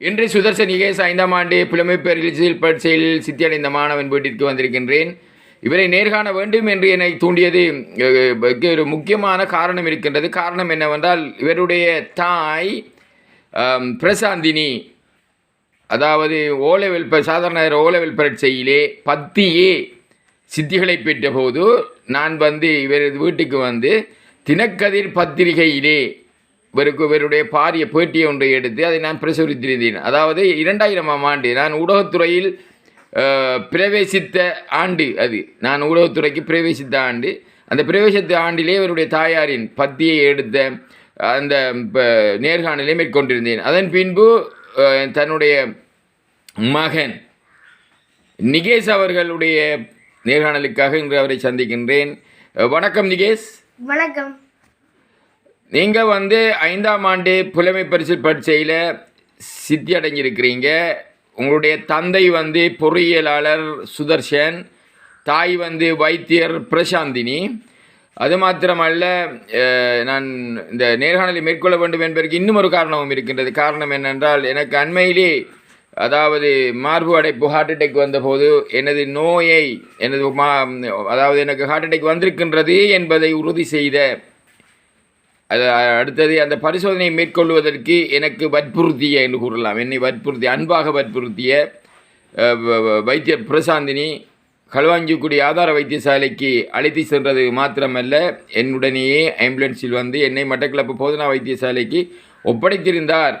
இன்று சுதர்சன் இகேஸ் ஐந்தாம் ஆண்டு புலமை பரிசில் பரீட்சையில் சித்தியடைந்த மாணவன் வீட்டிற்கு வந்திருக்கின்றேன். இவரை நேர்காண வேண்டும் என்று என்னை தூண்டியது ஒரு முக்கியமான காரணம் இருக்கின்றது. காரணம் என்னவென்றால் இவருடைய தாய் பிரசாந்தினி அதாவது ஓலெவல் சாதாரண ஓலவில் பரீட்சையிலே பத்தியே சித்திகளை பெற்றபோது நான் வந்து இவரது வீட்டுக்கு வந்து தினக்கதிர் பத்திரிகையிலே இவருக்கு இவருடைய பாரிய பேட்டியை ஒன்றை எடுத்து அதை நான் பிரசுரித்திருந்தேன். அதாவது இரண்டாயிரமாம் ஆண்டு நான் ஊடகத்துறையில் பிரவேசித்த ஆண்டு அது. நான் ஊடகத்துறைக்கு பிரவேசித்த ஆண்டு. அந்த பிரவேசித்த ஆண்டிலே இவருடைய தாயாரின் பத்தியை எடுத்த அந்த நேர்காணலை மேற்கொண்டிருந்தேன். அதன் பின்பு தன்னுடைய மகன் நிகேஷ் அவர்களுடைய நேர்காணலுக்காக இன்று அவரை சந்திக்கின்றேன். வணக்கம் நிகேஷ். வணக்கம். நீங்கள் வந்து ஐந்தாம் ஆண்டு புலமை பரிசு பரீட்சையில் சித்தி அடைஞ்சிருக்கிறீங்க. உங்களுடைய தந்தை வந்து பொறியியலாளர் சுதர்ஷன் தாய் வந்து வைத்தியர் பிரசாந்தினி. அது மாத்திரமல்ல நான் இந்த நேர்காணலை மேற்கொள்ள வேண்டும் என்பதற்கு இன்னும் ஒரு காரணமும் இருக்கின்றது. காரணம் என்னென்றால் எனக்கு அண்மையிலே அதாவது மார்பு அடைப்பு ஹார்ட் அட்டாக் வந்தபோது எனது நோயை எனது மா அதாவது எனக்கு ஹார்ட் அட்டாக் வந்திருக்கின்றது என்பதை உறுதி செய்த அடுத்தது அந்த பரிசோதனையை மேற்கொள்வதற்கு எனக்கு வற்புறுத்திய என்று கூறலாம். என்னை வற்புறுத்தி அன்பாக வற்புறுத்திய வ- வைத்தியர் பிரசாந்தினி களுவாஞ்சிக்குடி ஆதார வைத்தியசாலைக்கு அழைத்து சென்றது மாத்திரமல்ல என்னுடனேயே ஆம்புலன்ஸில் வந்து என்னை மட்டக்கிளப்பு போதனா வைத்தியசாலைக்கு ஒப்படைத்திருந்தார்.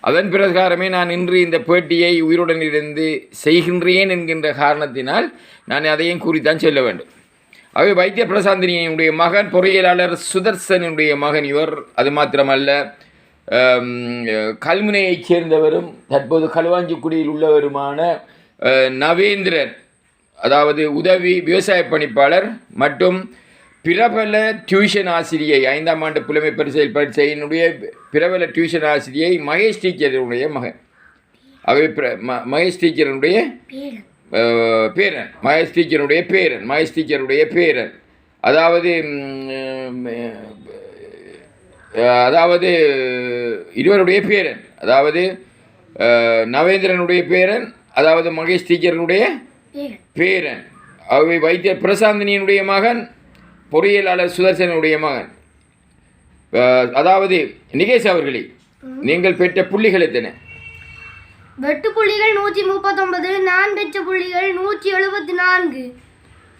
அதன் பிரகாரமே நான் இன்று இந்த பேட்டியை உயிருடன் இருந்து செய்கின்றேன் என்கின்ற காரணத்தினால் நான் அதையும் கூறித்தான் சொல்ல வேண்டும். ஆகவே வைத்திய பிரசாந்தினியினுடைய மகன் பொறியியலாளர் சுதர்சனுடைய மகன் இவர். அது மாத்திரமல்ல கல்முனையைச் சேர்ந்தவரும் தற்போது களுவாஞ்சிக்குடியில் உள்ளவருமான நவேந்திரன் அதாவது உதவி விவசாய பணிப்பாளர் மற்றும் பிரபல டியூஷன் ஆசிரியை ஐந்தாம் ஆண்டு புலமை பரிசையில் பரிசையினுடைய பிரபல டியூஷன் ஆசிரியை மகேஷ் டீச்சருடைய மகன். அவை பிர- ம- மகேஷ் டீச்சருடைய பேரன் மகேஷ் டீச்சருடைய பேரன். மகேஷ் டீச்சருடைய பேரன் அதாவது அதாவது இருவருடைய பேரன். அதாவது நவேந்திரனுடைய பேரன் அதாவது மகேஷ் டீச்சருடைய பேரன். அவை வைத்தியர் பிரசாந்தினியினுடைய மகன் பொறியியலாளர் சுதர்சனுடைய மகன். அதாவது நிகேஷ் அவர்களே நீங்கள் பெற்ற புள்ளிகள் எத்தனை? வெட்டு புள்ளிகள் நூற்றி முப்பத்தொன்பது நான் பெற்ற புள்ளிகள் நூற்றி எழுபத்தி நான்கு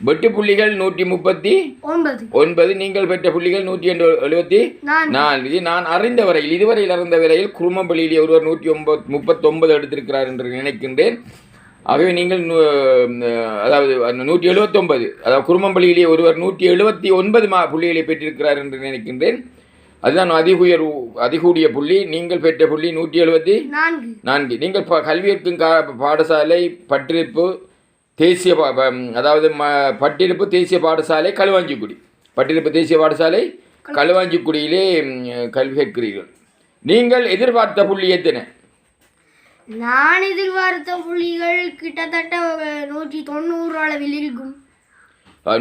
வெட்டு புள்ளிகள் நூற்றி முப்பத்தி ஒன்பது. ஒன்பது நீங்கள் பெற்ற புள்ளிகள் நூற்றி எழுபத்தி நான்கு. நான் அறிந்த வரையில் இதுவரையில் அறிந்த வரையில் குருமம்பள்ளியிலே ஒருவர் நூற்றி ஒன்பது முப்பத்தொன்பது எடுத்திருக்கிறார் என்று நினைக்கின்றேன். ஆகவே நீங்கள் அதாவது நூற்றி எழுபத்தொன்பது அதாவது குருமம்பள்ளியிலே ஒருவர் நூற்றி எழுபத்தி ஒன்பது மா புள்ளிகளை பெற்றிருக்கிறார் என்று நினைக்கின்றேன். அதுதான் அதிகுயர் அதிகூடிய புள்ளி நீங்கள் பெற்ற புள்ளி நூற்றி எழுபத்தி நான்கு. நான்கு. நீங்கள் கல்வியற்கும் கா பாடசாலை பட்டிருப்பு தேசிய அதாவது ம பட்டிருப்பு தேசிய பாடசாலை களுவாஞ்சிக்குடி. பட்டிருப்பு தேசிய பாடசாலை களுவாஞ்சிக்குடியிலே கல்வி கற்கிறீர்கள். நீங்கள் எதிர்பார்த்த புள்ளி எத்தனை? நான் எதிர்பார்த்த புள்ளிகள் கிட்டத்தட்ட நூற்றி தொண்ணூறு அளவில் இருக்கும்.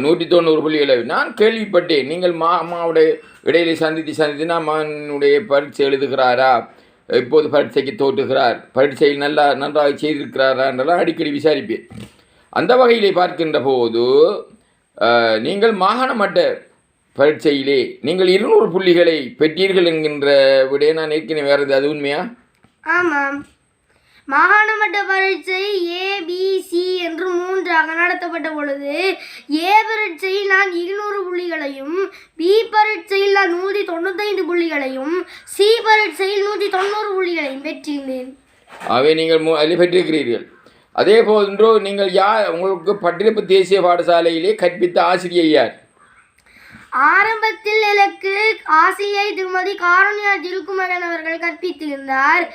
நூற்றி தொண்ணூறு புள்ளிகளை நான் கேள்விப்பட்டேன். நீங்கள் மா அம்மாவுடைய இடையிலே சந்தித்து சந்தித்து நான் மகனுடைய பரீட்சை எழுதுகிறாரா? இப்போது பரீட்சைக்கு தோற்றுகிறார். பரீட்சையில் நல்லா நன்றாக செய்திருக்கிறாரா என்றெல்லாம் அடிக்கடி விசாரிப்பேன். அந்த வகையிலே பார்க்கின்ற போது நீங்கள் மாகாண மட்ட பரீட்சையிலே நீங்கள் இருநூறு புள்ளிகளை பெற்றீர்கள் என்கின்ற விடைய நான் ஏற்கனவே வேறு அது உண்மையா? ஆமாம். மாகாண மட்ட பரீட்சை ஏ பி சி என்று மூன்றாக நடத்தப்பட்ட பொழுது ஏ பரீட்சையில் நான் இருநூறு புள்ளிகளையும் பி பரீட்சையில் நான் நூற்றி தொண்ணூத்தைந்து புள்ளிகளையும் சி பரீட்சையில் நூற்றி தொண்ணூறு புள்ளிகளையும் பெற்றிருந்தேன். அவை நீங்கள் மு- அதில் பெற்றிருக்கிறீர்கள். அதே போன்று நீங்கள் யார் உங்களுக்கு பட்டிருப்பு தேசிய பாடசாலையிலே கற்பித்த ஆசிரியை யார்? ஆரம்பத்தில் எனக்கு ஆசிரியை திருமதி காருண்யா திருக்குமரன் அவர்கள் கற்பித்திருந்தார்.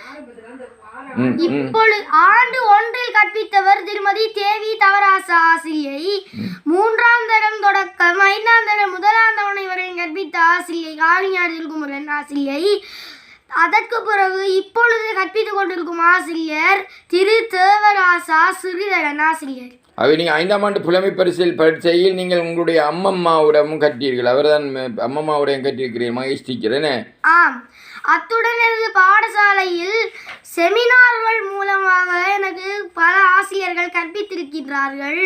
ம், ம். இப்பொழுது ஆண்டு ஒன்றில் கற்பித்தவர் திருமதி தேவி தவராச ஆசிரியை. மூன்றாம் ஆசிரியை காளியா திருக்குமரன் ஆசிரியை அதற்கு பிறகு இப்பொழுது கற்பித்துக் கொண்டிருக்கும் ஆசிரியர் திரு தேவராசா சிறிதரன் ஆசிரியர். அவை நீங்கள் ஐந்தாம் ஆண்டு புலமை பரிசில் பரீட்சையில் நீங்கள் உங்களுடைய அம்மம்மாவிடமும் கற்றீர்கள் அவர்தான் ம- அம்மம்மாவிடம் கற்றிருக்கிறீர்கள் மகேஷ் டீச்சர் ஆம். அத்துடன் எனது பாடசாலையில் செமினார்கள் மூலமாக எனக்கு பல ஆசிரியர்கள் கற்பித்திருக்கின்றார்கள்.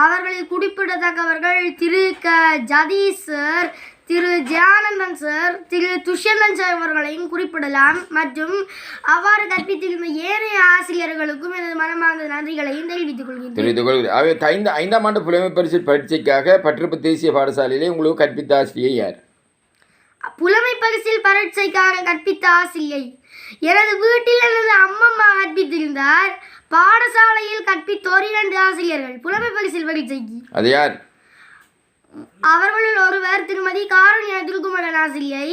அவர்களில் குறிப்பிடத்தக்கவர்கள் Thiru K. Jatheesh sir Thiru Jeyananthan sir Thiru Thushyanthan sir அவர்களையும் குறிப்பிடலாம். மற்றும் அவ்வாறு கற்பித்திருந்த ஏனைய ஆசிரியர்களுக்கும் எனது மனமார்ந்த நன்றிகளையும் தெரிவித்துக் கொள்கிறேன். அவை ஐந்து ஐந்தாம் ஆண்டு புலமை பரிசு பரீட்சைக்காக பட்டிருப்பு தேசிய பாடசாலையிலே உங்களுக்கு கற்பித்த ஆசிரியர் யார்? புலமை பரிசில் பரீட்சைக்காக கற்பித்த ஆசிரியை எனது வீட்டில் எனது அம்மம்மா கற்பித்திருந்தார். பாடசாலையில் கற்பித்தோர் இரண்டு ஆசிரியர்கள். புலமை பரிசில் பரீட்சைக்கு. அது யார்? அவர்களுள் ஒருவர் திருமதி காருண்யா திருக்குமரன் ஆசிரியை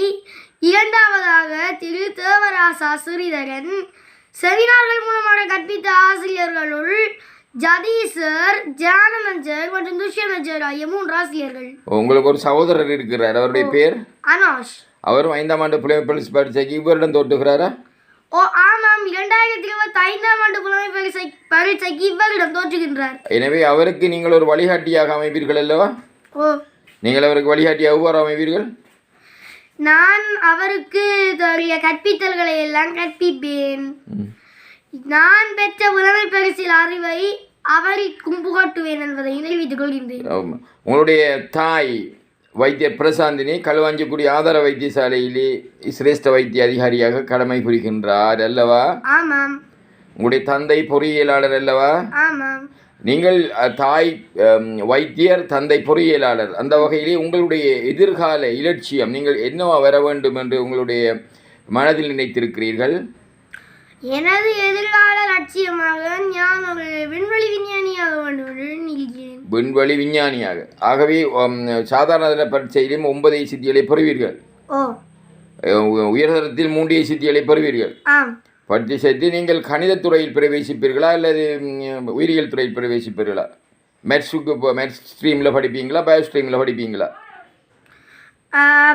இரண்டாவதாக திரு தேவராசா ஸ்ரீதரன் செமினார்கள் மூலமாக கற்பித்த ஆசிரியர்களுள் ஜதீசர் ஜானந்தன் சார் மற்றும் துஷ்யந்தன் சார் ஆகிய மூன்று ஆசிரியர்கள். உங்களுக்கு ஒரு சகோதரர் இருக்கிறார். அவருடைய பேர்? அனாஷ். அவரும் ஐந்தாம் ஆண்டு புலமை பரிசு பரீட்சைக்கு இவரிடம் தோற்றுகிறாரா? ஓ ஆமாம். இரண்டாயிரத்தி இருபத்தி ஐந்தாம் ஆண்டு புலமை பரிசை பரீட்சைக்கு இவரிடம் தோற்றுகின்றார். எனவே அவருக்கு நீங்கள் ஒரு வழிகாட்டியாக அமைப்பீர்கள் அல்லவா? நீங்கள் அவருக்கு வழிகாட்டியாக எவ்வாறு அமைப்பீர்கள் நான் அவருக்கு தோறிய கற்பித்தல்களை எல்லாம் கற்பிப்பேன். நான் பெற்ற புலமை பரிசில் அறிவை அவருக்கும் புகட்டுவேன் என்பதை தெரிவித்துக் கொள்கின்றேன். உங்களுடைய தாய் வைத்தியர் பிரசாந்தினி களுவாஞ்சிக்குடி ஆதார வைத்தியசாலையிலே சிரேஷ்ட வைத்திய அதிகாரியாக கடமை புரிகின்றார் அல்லவா? ஆமாம். உங்களுடைய தந்தை பொறியியலாளர் அல்லவா? ஆமாம். நீங்கள் தாய் வைத்தியர் தந்தை பொறியியலாளர் அந்த வகையிலே உங்களுடைய எதிர்கால இலட்சியம் நீங்கள் என்னவா வர வேண்டும் என்று உங்களுடைய மனதில் நினைத்திருக்கிறீர்கள்? எனது எதிர்கால லட்சியமாக நான் ஒரு விண்வெளி விஞ்ஞானியாக வேண்டும் என்று நினைக்கிறேன். விண்வெளி விஞ்ஞானியாக. ஆகவே சாதாரண தர பரீட்சையிலும் ஒன்பதை சித்திகளை பெறுவீர்கள். உயர்தரத்தில் மூன்றிய சித்திகளை பெறுவீர்கள். ஆம். பரீட்சை செய்து நீங்கள் கணிதத் துறையில் பிரவேசிப்பீர்களா அல்லது உயிரியல் துறையில் பிரவேசிப்பீர்களா? மேத்ஸுக்கு இப்போ மேத்ஸ் ஸ்ட்ரீமில் படிப்பீங்களா பயோ ஸ்ட்ரீமில் படிப்பீங்களா?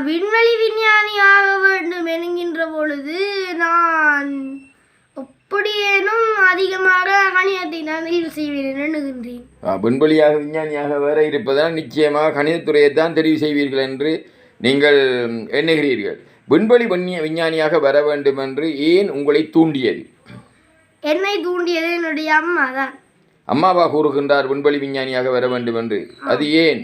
விண்வெளி விஞ்ஞானி ஆக வேண்டும் என்கின்ற பொழுது நான் எப்படியேனும் அதிகமாக கணிதத்தை தான் தெரிவு செய்வேன் எண்ணுகின்றேன். விண்வெளியாக விஞ்ஞானியாக வேற இருப்பதால் நிச்சயமாக கணிதத்துறையை தான் தெரிவு செய்வீர்கள் என்று நீங்கள் எண்ணுகிறீர்கள். விண்வெளி விஞ்ஞ விஞ்ஞானியாக வர வேண்டும் என்று ஏன் உங்களை தூண்டியது? என்னை தூண்டியது என்னுடைய அம்மா தான் அம்மாவா கூறுகின்றார் விண்வெளி விஞ்ஞானியாக வர வேண்டும் என்று அது ஏன்?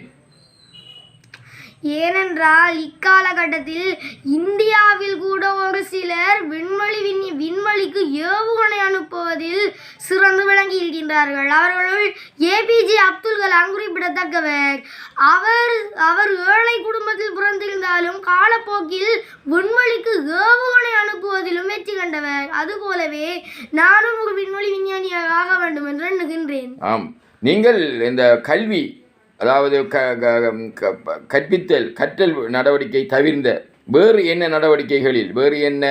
ஏனென்றால் இக்காலகட்டத்தில் இந்தியாவில் கூட ஒரு சிலர் விண்வெளி விண் விண்வெளிக்கு ஏவுகணை அனுப்புவதில் சிறந்து விளங்கி இருக்கின்றார்கள் அவர்களுள் ஏபிஜே அப்துல் கலாம் குறிப்பிடத்தக்கவர். அவர் அவர் ஏழை குடும்பத்தில் பிறந்திருந்தாலும் காலப்போக்கில் விண்வெளிக்கு ஏவுகணை அனுப்புவதிலும் வெற்றி கண்டவர். அதுபோலவே நானும் ஒரு விண்வெளி விஞ்ஞானியாக ஆக வேண்டும் என்று எண்ணுகின்றேன். ஆம். நீங்கள் இந்த கல்வி அதாவது க க- க- கற்பித்தல் கற்றல் நடவடிக்கை தவிர்ந்த வேறு என்ன நடவடிக்கைகளில் வேறு என்ன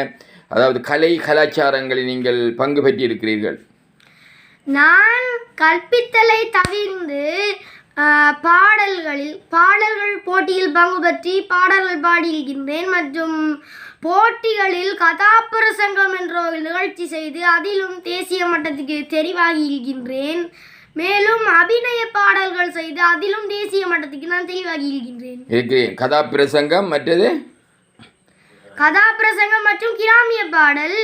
அதாவது கலை கலாச்சாரங்களில் நீங்கள் பங்கு பெற்றிருக்கிறீர்கள்? நான் கற்பித்தலை தவிர்ந்து பாடல்களில் பாடல்கள் போட்டியில் பங்கு பற்றி பாடல்கள் பாடியிருக்கின்றேன் மற்றும் போட்டிகளில் கதாபிரசங்கம் என்ற ஒரு நிகழ்ச்சி செய்து அதிலும் தேசிய மட்டத்துக்கு தெரிவாகி இருக்கின்றேன் மேலும் அபிநய பாடல்கள் செய்து அதிலும் தேசிய மட்டத்துக்கு நான் தெரிவாகி இருக்கின்றேன் இருக்கிறேன். கதாபிரசங்கம் மற்றது? கதாபிரசங்கம் மற்றும் கிராமிய பாடல்.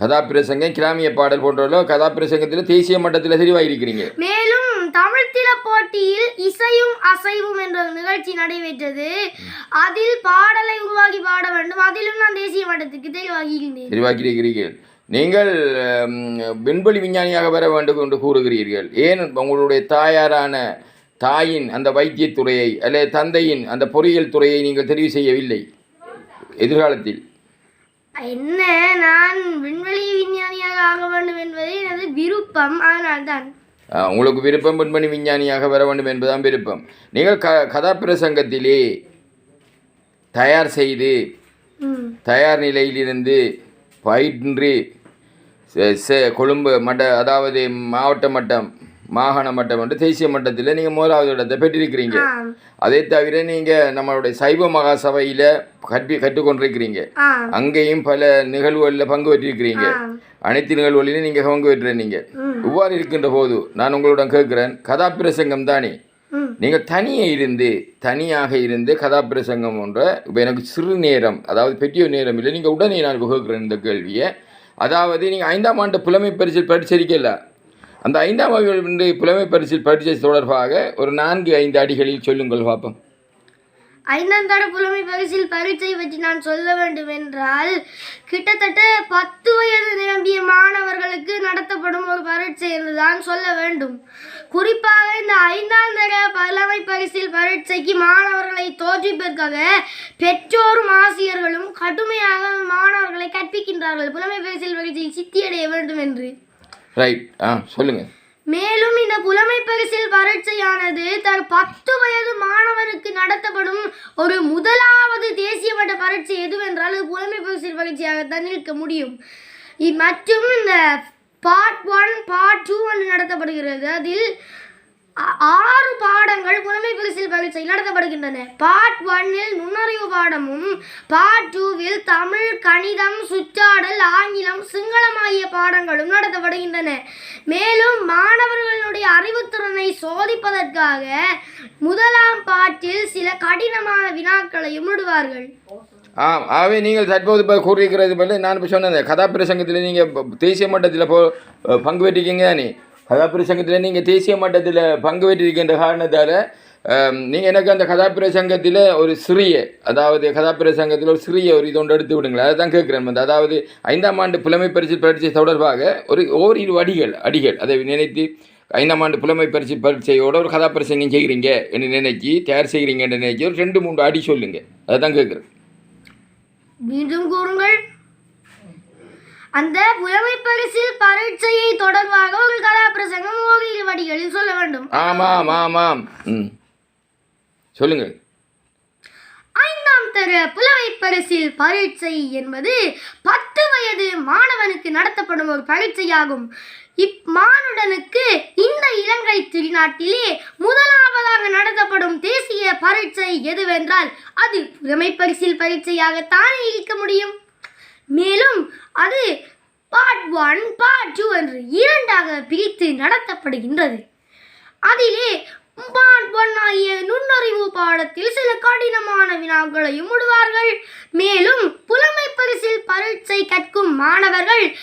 கதாபிரசங்கம் கிராமிய பாடல் போன்றவர்களோ கதாபிரசங்கத்தில் தேசிய மட்டத்தில் தெரிவாக இருக்கிறீங்க மேலும் தமிழ்த்தில போட்டியில் இசையும் அசைவும் என்ற ஒரு நிகழ்ச்சி நடைபெற்றது. அதில் பாடலை உருவாக்கி பாட வேண்டும். அதிலும் நான் தேசிய மட்டத்துக்கு தெரிவாகி இருந்தேன் தெரிவாக்கி இருக்கிறீர்கள் நீங்கள் விண்வெளி விஞ்ஞானியாக வர வேண்டும் என்று கூறுகிறீர்கள். ஏன் உங்களுடைய தாயாரான தாயின் அந்த வைத்தியத்துறையை அல்லது தந்தையின் அந்த பொறியியல் துறையை நீங்கள் தெரிவு செய்யவில்லை எதிர்காலத்தில்? என்ன நான் விண்வெளி விஞ்ஞானியாக ஆக வேண்டும் என்பது எனது விருப்பம். அதனால்தான். உங்களுக்கு விருப்பம் விண்வெளி விஞ்ஞானியாக வர வேண்டும் என்பதுதான் விருப்பம். நீங்கள் க கதாபிரசங்கத்திலே தயார் செய்து தயார் நிலையிலிருந்து பயின்று செ- கொழும்பு மட்ட அதாவது மாவட்ட மட்டம் மாகாண மட்டம் என்று தேசிய மட்டத்தில் நீங்கள் முதலாவது இடத்தை பெற்றிருக்கிறீங்க. அதை தவிர நீங்கள் நம்மளுடைய சைவ மகா சபையில் கற்பி கற்றுக்கொண்டிருக்கிறீங்க அங்கேயும் பல நிகழ்வுகளில் பங்கு பெற்றிருக்கிறீங்க. அனைத்து நிகழ்வுகளிலும் நீங்கள் பங்கு பெற்றிருந்தீங்க. இவ்வாறு இருக்கின்ற போது நான் உங்களிடம் கேட்கிறேன் கதாபிரசங்கம் தானே? நீங்கள் தனியே இருந்து தனியாக இருந்து கதாபிரசங்கம் என்ற இப்போ எனக்கு சிறு நேரம் அதாவது பெரிய நேரம் இல்லை நீங்கள் உடனே நான் வகுக்கிறேன் இந்த கேள்வியை. அதாவது நீங்கள் ஐந்தாம் ஆண்டு புலமை பரிசில் படிச்சிருக்கல அந்த ஐந்தாம் ஆண்டு புலமை பரிசில் படித்தது தொடர்பாக ஒரு நான்கு ஐந்து அடிகளில் சொல்லுங்கள் பார்ப்போம் ஐந்தாம் தர புலமை பரிசில் பரீட்சை பற்றி நான் சொல்ல வேண்டும் என்றால் கிட்டத்தட்ட பத்து வயது நிரம்பிய மாணவர்களுக்கு நடத்தப்படும் ஒரு பரீட்சை என்றுதான் சொல்ல வேண்டும். குறிப்பாக இந்த ஐந்தாம் தர புலமை பரிசில் பரீட்சைக்கு மாணவர்களை தோற்றுவிப்பதற்காக பெற்றோரும் ஆசிரியர்களும் கடுமையாக மாணவர்களை கற்பிக்கின்றார்கள். புலமை பரிசில் பரீட்சையில் சித்தியடைய வேண்டும் என்று ரைட் ஆ சொல்லுங்கள் மேலும் இந்த புலமை பரிசில் பரீட்சையானது தன் பத்து வயது மாணவனுக்கு நடத்தப்படும் ஒரு முதலாவது தேசிய மட்ட பரீட்சை எதுவென்றால் அது புலமை பரிசில் பரீட்சையாகத்தான் இருக்க முடியும். இ- மற்றும் இந்த பார்ட் ஒன் பார்ட் டூ என்று நடத்தப்படுகிறது. அதில் ஆறு பாடங்கள் புலமை பரிசில் பரீட்சை நடத்தப்படுகின்றன. பார்ட் ஒன்னில் நுண்ணறிவு பாடமும் பார்ட் டூவில் தமிழ் கணிதம் சுற்றாடல் ஆங்கிலம் சிங்களம் ஆகிய பாடங்களும் நடத்தப்படுகின்றன. மேலும் மாணவர்களுடைய அறிவுத்திறனை சோதிப்பதற்காக முதலாம் பாட்டில் சில கடினமான வினாக்களையும் விடுவார்கள் ஆம் ஆகவே நீங்கள் தற்போது இப்போ கூறியிருக்கிறது போல நான் இப்போ சொன்னேன் கதாபிரசங்கத்தில் நீங்கள் தேசிய மட்டத்தில் போ பங்கு பெற்றிருக்கீங்க தானே? கதாபிரசங்கத்தில் நீங்கள் தேசிய மட்டத்தில் பங்கு பெற்றிருக்கின்ற காரணத்தால் நீங்கள் எனக்கு அந்த கதாபிரசங்கத்தில் ஒரு சிறிய அதாவது கதாபிரசங்கத்தில் ஒரு சிறிய ஒரு இது ஒன்று எடுத்து விடுங்களேன். அதை தான் கேட்குறேன் வந்து. அதாவது ஐந்தாம் ஆண்டு புலமை பரிசு பரீட்சை தொடர்பாக ஒரு ஓரிரு அடிகள் அடிகள் அதை நினைத்து ஐந்தாம் ஆண்டு புலமை பரிசு பரீட்சையோட ஒரு கதாபிரசங்கம் செய்கிறீங்க என்று நினைச்சி தயார் செய்கிறீங்கன்னு நினைச்சி ஒரு ரெண்டு மூன்று அடி சொல்லுங்கள் அதை தான் கேட்குறேன். மீண்டும் கூறுங்கள். அந்த புலமை பரிசில் பரீட்சையை தொடர்பாக ஒரு கதாபிரசங்கம் ஓரிரு வடிகளில் சொல்ல வேண்டும். ஆமாம் ஆமாம். சொல்லுங்கள். ஐந்தாம் தர புலமை பரிசில் பரீட்சை என்பது பத்து வயது மாணவனுக்கு நடத்தப்படும் ஒரு பரீட்சையாகும். இம்மானுடனுக்கு இந்த இலங்கை திருநாட்டிலே முதலாவதாக நடத்தப்படும் தேசிய பரீட்சை எதுவென்றால் அது புலமை பரிசில் பரீட்சையாகத்தானே இருக்க முடியும்? மேலும் அது பார்ட் ஒன் பார்ட் டூ என்று இரண்டாக பிரித்து நடத்தப்படுகின்றது. அதிலே பார்ட் ஒன் ஆகிய நுண்ணறிவு பாடத்தில் சில கடினமான வினாக்களையும் விடுவார்கள். மேலும் புலமை பரிசில் பரீட்சை கற்கும் மாணவர்கள்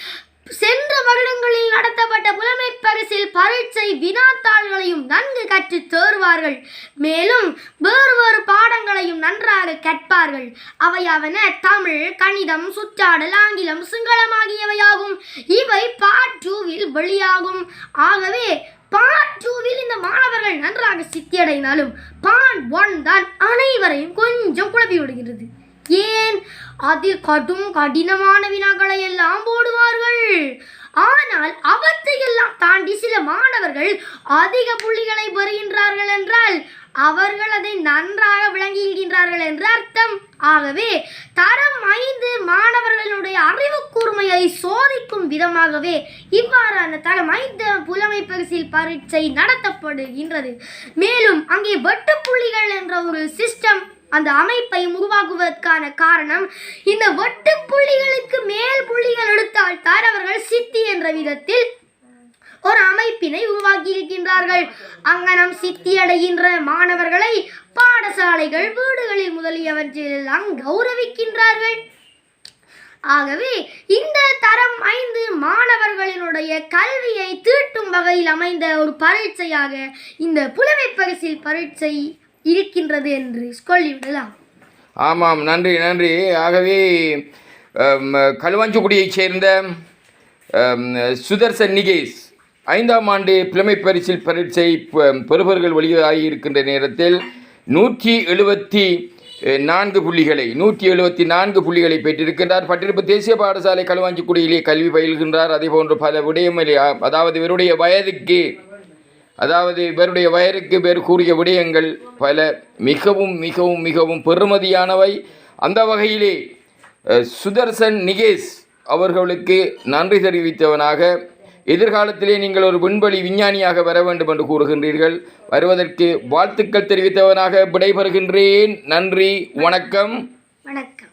சென்ற வருடங்களில் நடத்தப்பட்ட புலமை பரிசில் பரீட்சை வினாத்தாள்களையும் நன்கு கற்றுத் தேர்வார்கள் மேலும் வேறு வேறு பாடங்களையும் நன்றாக கற்பார்கள். அவையாவன தமிழ் கணிதம் சுற்றாடல் ஆங்கிலம் சிங்களம் ஆகியவையாகும். இவை பார்ட் டூவில் வெளியாகும். ஆகவே பார்ட் டூவில் இந்த மாணவர்கள் நன்றாக சித்தியடைந்தாலும் பார்ட் ஒன் தான் அனைவரையும் கொஞ்சம் குழப்பி விடுகிறது ஏன்? அதில் கடும் கடினமான வினாக்களை எல்லாம் போடுவார்கள். ஆனால் அவற்றையெல்லாம் தாண்டி சில மாணவர்கள் அதிக புள்ளிகளை பெறுகின்றார்கள் என்றால் அவர்கள் அதை நன்றாக விளங்குகின்றார்கள் என்று அர்த்தம். ஆகவே தரம் ஐந்து மாணவர்களுடைய அறிவு கூர்மையை சோதிக்கும் விதமாகவே இவ்வாறான தரம் ஐந்து புலமை பரிசில் பரீட்சை நடத்தப்படுகின்றது. மேலும் அங்கே வெட்டுப்புள்ளிகள் என்ற ஒரு சிஸ்டம் அந்த அமைப்பை உருவாக்குவதற்கான காரணம் இந்த வெட்டு புள்ளிகளுக்கு மேல் புள்ளிகள் எடுத்தால் அவர்கள் சித்தி என்ற விதத்தில் ஒரு அமைப்பினை உருவாக்கி இருக்கின்றார்கள் அங்கனம் சித்தியடைகின்ற மாணவர்களை பாடசாலைகள் வீடுகளில் முதலியவற்றிலெல்லாம் கௌரவிக்கின்றார்கள். ஆகவே இந்த தரம் ஐந்து மாணவர்களினுடைய கல்வியை தீட்டும் வகையில் அமைந்த ஒரு பரீட்சையாக இந்த புலமை பரிசில் பரீட்சை இருக்கின்றது என்று சொல்லிவிடலாம். ஆமாம் நன்றி நன்றி. ஆகவே கழுவாஞ்சிக்குடியைச் களுவாஞ்சிக்குடியைச் சேர்ந்த சுதர்சன் நிகேஷ் ஐந்தாம் ஆண்டு புலமை பரிசில் பரீட்சை பெறுபவர்கள் வெளியாகி இருக்கின்ற நேரத்தில் நூற்றி எழுபத்தி நான்கு புள்ளிகளை நூற்றி எழுபத்தி நான்கு புள்ளிகளை பெற்றிருக்கின்றார். பட்டிருப்பு தேசிய பாடசாலை களுவாஞ்சிக்குடியிலே கல்வி பயில்கின்றார். அதே போன்று பல விடயங்களை அதாவது இவருடைய வயதுக்கு அதாவது இவருடைய வயருக்கு பேர் கூறிய விடயங்கள் பல மிகவும் மிகவும் மிகவும் பெறுமதியானவை. அந்த வகையிலே சுதர்சன் நிகேஷ் அவர்களுக்கு நன்றி தெரிவித்தவனாக எதிர்காலத்திலே நீங்கள் ஒரு விண்வெளி விஞ்ஞானியாக வர வேண்டும் என்று கூறுகின்றீர்கள். வருவதற்கு வாழ்த்துக்கள் தெரிவித்தவனாக விடைபெறுகின்றேன். நன்றி வணக்கம். வணக்கம்.